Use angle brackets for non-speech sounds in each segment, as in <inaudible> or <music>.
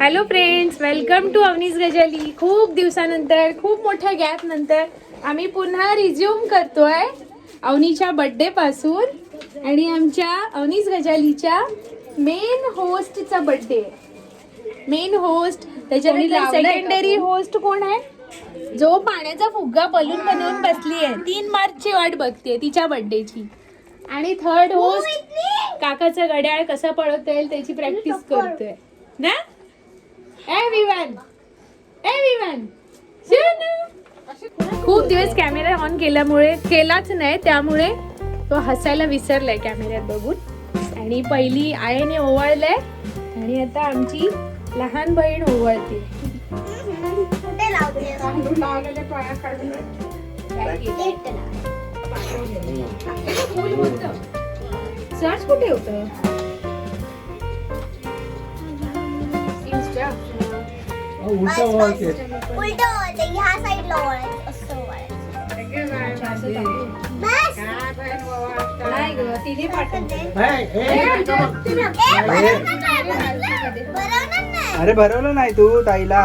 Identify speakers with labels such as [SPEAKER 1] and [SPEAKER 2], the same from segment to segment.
[SPEAKER 1] Hello friends welcome to Avanis Gajali खूप दिवसानंतर खूप मोठ्या गॅप नंतर आम्ही पुन्हा रिझ्यूम करतोय अवनीच्या बर्थडे पासून आणि आमच्या अवनीस गजालीच्या मेन होस्टचा बर्थडे मेन होस्ट त्याच्यानंतर सेकंडरी होस्ट कोण आहे? जो पाण्याचा फुग्गा बलून बनवून बसली आहे तीन मार्चची वाट बघते तिच्या बर्थडेची आणि थर्ड होस्ट काकाचं घड्याळ कसं पळवता येईल त्याची प्रॅक्टिस करतोय. ना? एव्हरीवन एव्हरीवन खूप दिवस कॅमेरा ऑन केल्यामुळे केलाच नाही त्यामुळे तो हसायला विसरलाय कॅमेऱ्यात बघून. आणि पहिली आईने ओवाळलंय आणि आता आमची लहान बहीण ओवाळते.
[SPEAKER 2] कुठे लावते?
[SPEAKER 1] सर्च कुठे होत?
[SPEAKER 2] उलट वळते. ह्या साईडला वळायचं असं वळायचं बस.
[SPEAKER 1] नाही ग तिने पाठवते
[SPEAKER 2] ए, भरवणार नाही, भरवणार. भरवणार नाही
[SPEAKER 3] अरे भरवलं नाही तू ताईला.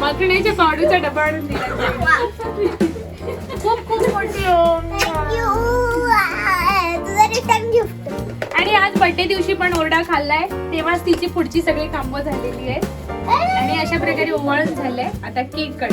[SPEAKER 1] मखण्याच्या पावडूचा डबा आणून दिला. खूप खूप मोठी. आणि आज बर्थडे दिवशी पण ओरडा खाल्लाय. तेव्हाच तिची पुढची सगळी कामं झालेली आहेत. आणि अशा प्रकारे ओवाळून झालंय. आता
[SPEAKER 2] cake cut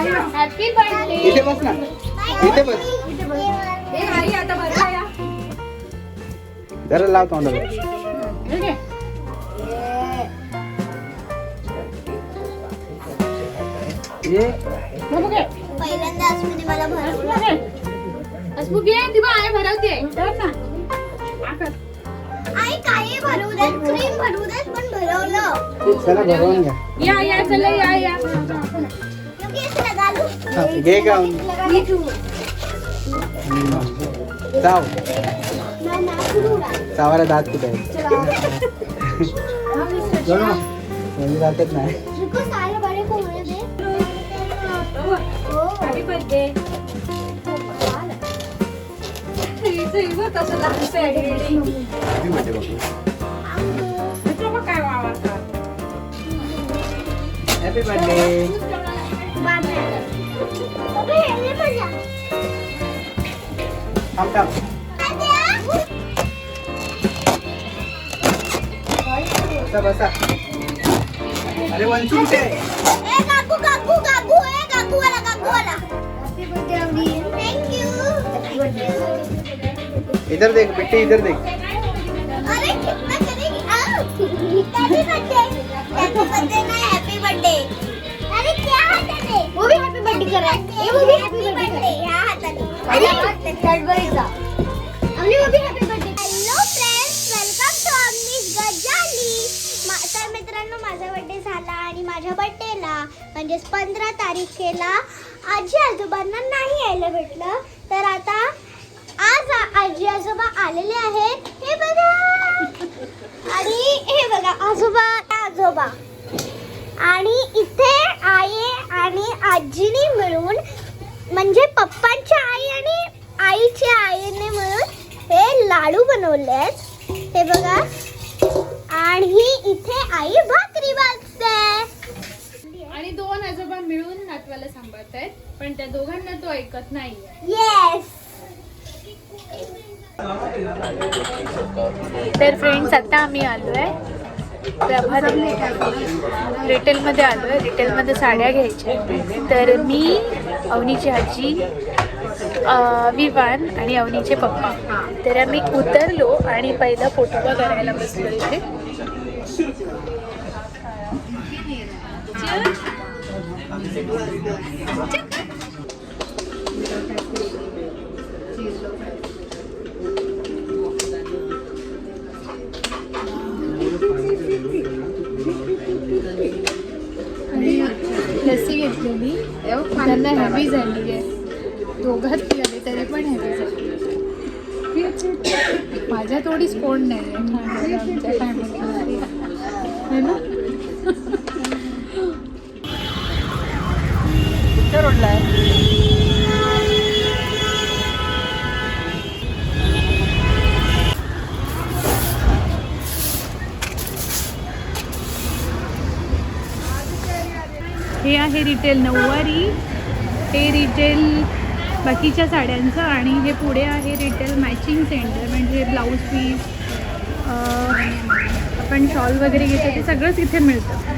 [SPEAKER 2] Happy birthday.
[SPEAKER 3] इथे बस ना इथे बस
[SPEAKER 1] हे आई आता बघा
[SPEAKER 3] जरा लाव तोंडाला. ये.
[SPEAKER 2] पहिल्यांदा अस्मिने मला भरवलं.
[SPEAKER 1] हसमुख घे, ती बघ, आई भरवते.
[SPEAKER 2] आई काही भरवू देत क्रीम भरवू देत पण भरवलं
[SPEAKER 3] चला भरवून घ्या
[SPEAKER 1] या या चला या या
[SPEAKER 2] डालू
[SPEAKER 3] हा, घे गाऊन
[SPEAKER 2] ये तू
[SPEAKER 3] चाव बसा बसा. अरे वंशी इथे आहे.
[SPEAKER 2] ए काकू काकू काकू ए काकू वाला काकू वाला हैप्पी बर्थडे अमरी थैंक यू हैप्पी बर्थडे
[SPEAKER 3] इधर देख बिट्टी इधर देख.
[SPEAKER 2] अरे कितना करेगी? Birthday happy birthday happy birthday कॅडबरीचा आम्ही mummy happy birthday hello friends welcome to अम्मीज Gajali मा- तर मित्रांनो माझा बर्थडे झाला आणि माझ्या बर्थडेला म्हणजेच पंधरा तारखेला आजी आजोबांना नाही यायला भेटलं. तर आता आज आजी आजोबा आलेले आहेत. हे बघा. आणि हे बघा आजोबा आजोबा. आणि इथे आई आणि आजीने मिळून म्हणजे पप्पांची आई आणि आईच्या आईने मिळून हे लाडू बनवले आहेत. हे बघा. आणि इथे आई भाकरी भाजते
[SPEAKER 1] आणि दोन आजोबा मिळून नातवाला सांभाळत आहेत पण त्या दोघांना तो ऐकत नाही
[SPEAKER 2] येस
[SPEAKER 1] तर फ्रेंड्स आता आम्ही आलो आहे प्रभात रिटेलमध्ये आलो आहे रिटेलमध्ये साड्या घ्यायच्या तर मी अवनीची आजी विवान आणि अवनीचे पप्पा. तर आम्ही उतरलो आणि पहिला फोटो करायला बसलो इथे. आणि घेतलेली. त्यांना हॅवी झाली आहे. दोघात माझ्या थोडीच कोण नाही आहे आमच्या फॅमिलीमध्ये है ना?
[SPEAKER 3] कुठच्या रोडला आहे
[SPEAKER 1] हे। आहे रिटेल नऊवारी। हे रिटेल बाकीच्या साड्यांचं आणि हे पुढे आहे रिटेल मॅचिंग सेंटर म्हणजे ब्लाऊज पीस आपण शॉल वगैरे घेतो ते सगळंच इथे मिळतं.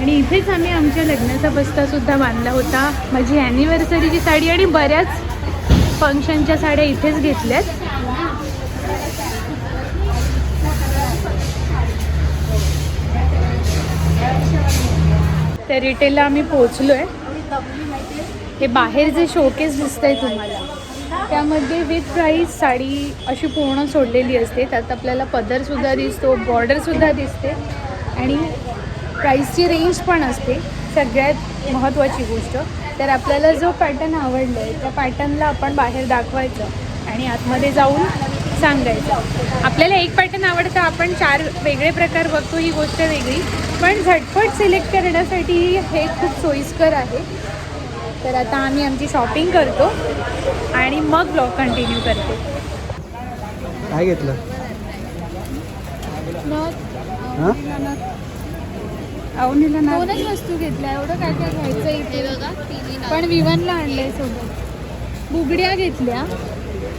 [SPEAKER 1] आणि इथेच आम्ही आमच्या लग्नाचा बस्तासुद्धा बांधला होता. माझी ॲनिव्हर्सरीची साडी आणि बऱ्याच फंक्शनच्या साड्या इथेच घेतल्यात. त्या रिटेलला आम्ही पोहोचलो आहे हे बाहेर जे शोकेस दिसत आहे तुम्हाला त्यामध्ये विथ प्राईस साडी अशी पूर्ण सोडलेली असते. त्यात आपल्याला पदरसुद्धा दिसतो बॉर्डरसुद्धा दिसते आणि प्राईसची रेंज पण असते. सगळ्यात महत्त्वाची गोष्ट तर आपल्याला जो पॅटर्न आवडला आहे त्या पॅटर्नला आपण बाहेर दाखवायचं आणि आतमध्ये जाऊन सांगायचं. आपल्याला एक पॅटर्न आवडतं आपण चार वेगळे प्रकार बघतो ही गोष्ट वेगळी. पण झटपट सिलेक्ट करण्यासाठी हे खूप सोयीस्कर आहे. तर आता आम्ही आमची शॉपिंग करतो आणि मग ब्लॉग कंटिन्यू करते.
[SPEAKER 3] काय घेतलं? हा?
[SPEAKER 1] अवनीला दोनच वस्तू घेतल्या एवढं काय काय घ्यायचं इथे? पण विवनला आणलंय सोबत. बुगड्या घेतल्या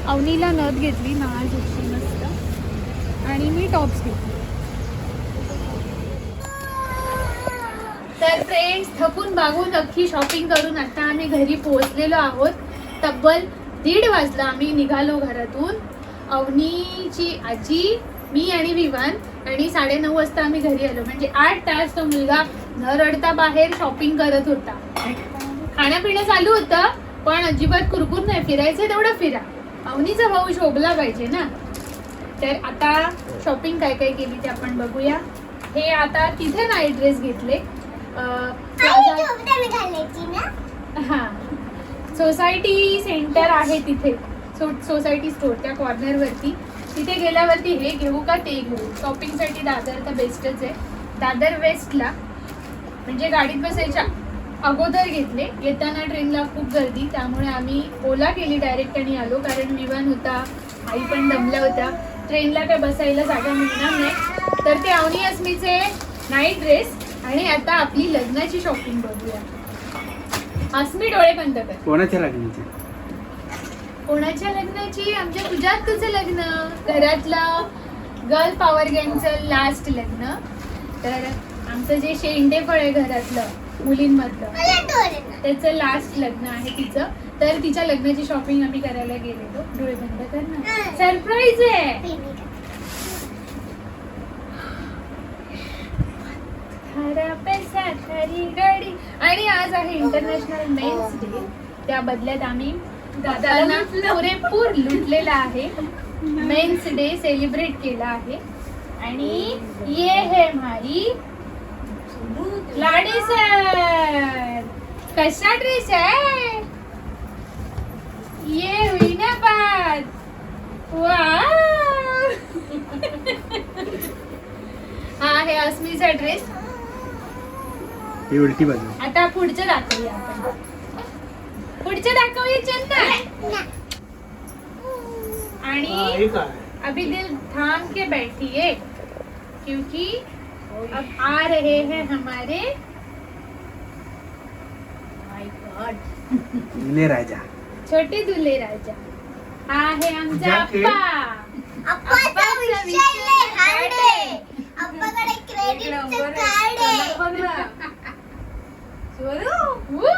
[SPEAKER 1] अवनीला नथ घेतली नाळ घेतली मस्त. आणि मी टॉप्स घेतले. तर फ्रेंड्स थकून बागून अख्खी शॉपिंग करून आता आम्ही घरी पोहोचलेलो आहोत. तब्बल दीड वाजला आम्ही निघालो घरातून. अवनीची आजी मी आणि विवान आणि साडेनऊ वाजता आम्ही घरी आलो. म्हणजे आठ तास तो मुलगा न रडता बाहेर शॉपिंग करत होता. खाणं चालू होतं पण अजिबात कुरकुर नाही फिरायचं तेवढं फिरा. अवनीचा भाऊ शोभला पाहिजे ना. तर आता शॉपिंग काय काय केली ते आपण बघूया. हे आता तिथे नाईट ड्रेस घेतले. हा. सोसायटी सेंटर आहे तिथे. सो सोसायटी स्टोर त्या कॉर्नरवरती. तिथे गेल्यावरती हे घेऊ का ते घेऊ? शॉपिंगसाठी दादर तर बेस्टच आहे. दादर वेस्टला म्हणजे गाडीत बसायच्या अगोदर घेतले. येताना ट्रेनला खूप गर्दी त्यामुळे आम्ही ओला केली डायरेक्ट आणि आलो कारण विमान होता आई पण दमल्या होत्या. ट्रेनला काय बसायला जागा मिळणार नाही. तर ते अवनी अस्मीचे नाईट ड्रेस आणि आता आपली लग्नाची शॉपिंग बघूया. अस्मी डोळे बंद कर.
[SPEAKER 3] कोणाच्या लग्नाची?
[SPEAKER 1] कोणाच्या लग्नाची? आमच्या तुझ्यात तुझं लग्न. घरातलं गर्ल पॉवर गेमचं लास्ट लग्न. तर आमचं जे शेंडे फळ आहे घरातलं मुलींमधलं. त्याचं लास्ट लग्न आहे तिचं. तर तिच्या लग्नाची शॉपिंग आम्ही करायला गेलेलो. डोळे बंद कर ना. सरप्राईज आहे. आणि आज आहे इंटरनॅशनल मेन्स डे त्या बदल्यात आम्ही दादाला पुरेपूर लुटलेला आहे. मेन्स डे सेलिब्रेट केला आहे. आणि ये है हमारी लाडे सर. कसा ड्रेस आहे? ये हुई ना बात! <laughs> हा आहे अस्मीचा ड्रेस
[SPEAKER 3] ही उलटी बाजू.
[SPEAKER 1] आता पुढचं दाखवूया आपण. पुढचं दाखवूया चंदन आणि अभी दिल थाम के बैठिए क्योंकि अब आ रहे हैं हमारे My God.
[SPEAKER 3] ले राजा.
[SPEAKER 1] छोटे दुल्हे राजा. हा आहे आमचा. अप्पा.
[SPEAKER 2] अप्पाकडे क्रेडिटचं कार्ड आहे
[SPEAKER 1] Woo!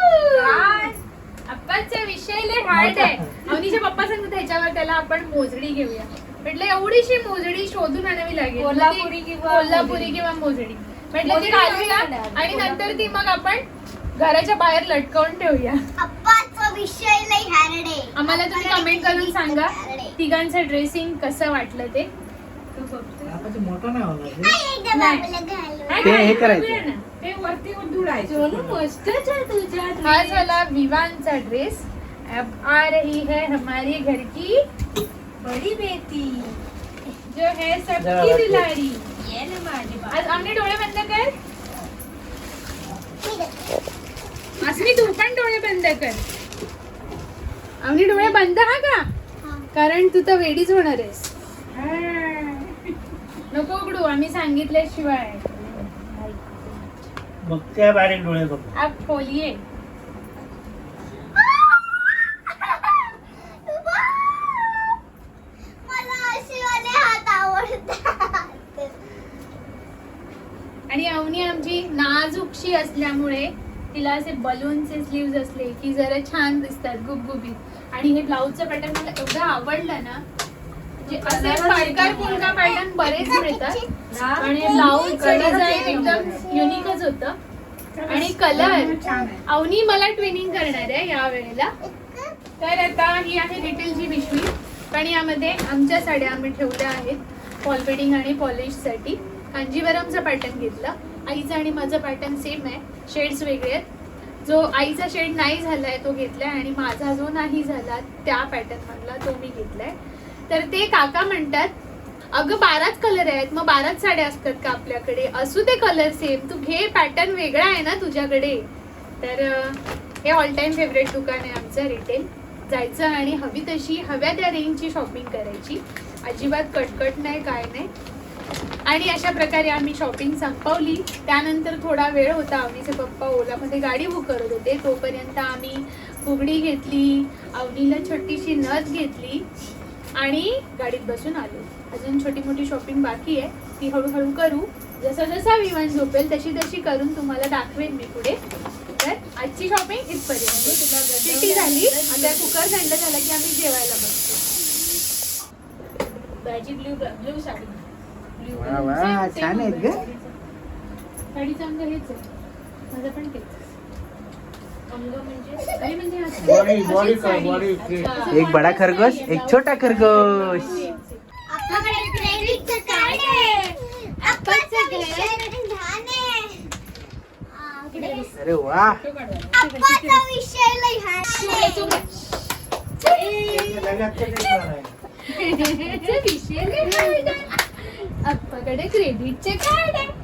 [SPEAKER 1] अप्पाचा विषय लय हार्ड आहे. <laughs> अवनीच्या पप्पा सांगतो त्याच्यावर त्याला आपण मोजडी घेऊया. म्हटलं एवढीशी मोजडी शोधून आणावी लागेल.
[SPEAKER 4] कोल्हापुरी
[SPEAKER 1] ती-
[SPEAKER 4] किंवा
[SPEAKER 1] कोल्हापुरी किंवा मोजडी. म्हटलं ती
[SPEAKER 4] मोजडी
[SPEAKER 1] घालूया. आणि नंतर ती मग आपण घराच्या बाहेर लटकवून ठेवूया. आम्हाला तुम्ही कमेंट करून सांगा. तिघांचं ड्रेसिंग कसं वाटलं ते?
[SPEAKER 3] मोठा नाही होणार ते हे करायचं.
[SPEAKER 4] ते वरती उडुडायचं मस्तच आहे तुझ्या
[SPEAKER 1] हा झाला विवांचा ड्रेस. अब आ रही है हमारी घर की
[SPEAKER 4] बडी बेटी.
[SPEAKER 1] जो है सबकी. दुलारी.
[SPEAKER 4] ये ना माझी बाई.
[SPEAKER 1] आज आमने डोळे बंद कर. असली तू पण डोळे बंद कर. आमने डोळे बंद हा का. कारण तू तर वेडीच होणार आहेस. आम्ही सांगितल्याशिवाय.
[SPEAKER 3] बघते बारीक डोळे बघ.
[SPEAKER 1] आप खोलिये. आणि अवनी आमची नाजूकशी असल्यामुळे तिला असे बलूनचे स्लीव्ज असले की जरा छान दिसतात गुबगुबीत. आणि हे ब्लाऊजचं पॅटर्न मला एवढं आवडलं ना म्हणजे असे पायकार फुलका पॅटर्न बरेच मिळतात. आणि ब्लाऊज डिझाईन एकदम युनिकच होतं. आणि कलर अवनी मला ट्विनिंग करणार आहे या वेळेला. तर आता ही आहे रिटेलची पिशवी. पण यामध्ये आमच्या साड्या आम्ही ठेवल्या आहेत फॉल बेडिंग आणि पॉलिशसाठी कांजीवरमचा पॅटर्न घेतला. आईचा आणि माझा पॅटर्न सेम आहे. शेड्स वेगळे आहेत. जो आईचा शेड नाही झालाय तो घेतलाय. आणि माझा जो नाही झाला त्या पॅटर्न मधला तो मी घेतलाय. तर ते काका म्हणतात अगं बाराच कलर आहेत मग बाराच साड्या असतात का आपल्याकडे? असू ते कलर सेम तू घे पॅटर्न वेगळा आहे ना तुझ्याकडे. तर हे ऑल टाइम फेवरेट दुकान आहे आमचं रिटेल जायचं आणि हवी तशी हव्या त्या रेंजची शॉपिंग करायची. अजिबात कटकट नाही काय नाही. आणि अशा प्रकारे आम्ही शॉपिंग संपवली. त्यानंतर थोडा वेळ होता. अवनीचे पप्पा ओलामध्ये गाडी बुक करत होते तोपर्यंत आम्ही फुगडी घेतली अवनीला छोटीशी नथ घेतली. आणि गाडीत बसून आलो. अजून छोटी मोठी शॉपिंग बाकी आहे. ती हळूहळू करू. जसा जसा विमान झोपेल तशी तशी करून तुम्हाला दाखवेन मी पुढे. तर आजची शॉपिंग इथपर्यंत. झाली. आता कुकर थंड झाला की आम्ही जेवायला बसतो.
[SPEAKER 4] माझी ब्ल्यू ब्ल्यू साडी.
[SPEAKER 1] same
[SPEAKER 3] छान आहेत.
[SPEAKER 1] साडीचं. हेच आहे. माझं पण तेच
[SPEAKER 3] एक बडा खरगोश एक छोटा खरगोश. अरे वा.
[SPEAKER 2] अप्पाचा विषय
[SPEAKER 1] क्रेडिटचे कार्ड आहे.